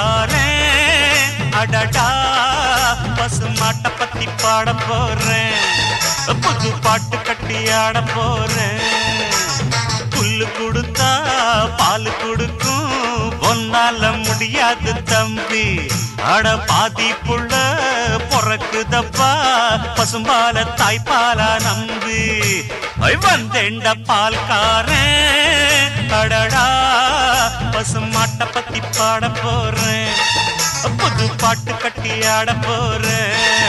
பால்காரன் அடடா பசுமாட்ட பத்தி பாட போறேன். புது பாட்டு கட்டி ஆட போறேன். புல்லு கொடுத்தா பால் கொடுக்கும். ஒன்னால முடியாது தம்பி. அட பாதி புள்ள பொறக்குதப்பா. பசும்பால தாய்ப்பாலா நம்பி. வந்தேண்ட பால்காரன். அடடா பசுமாட்ட பத்தி பாட போறேன். புது பாட்டு கட்டி ஆட போறேன்.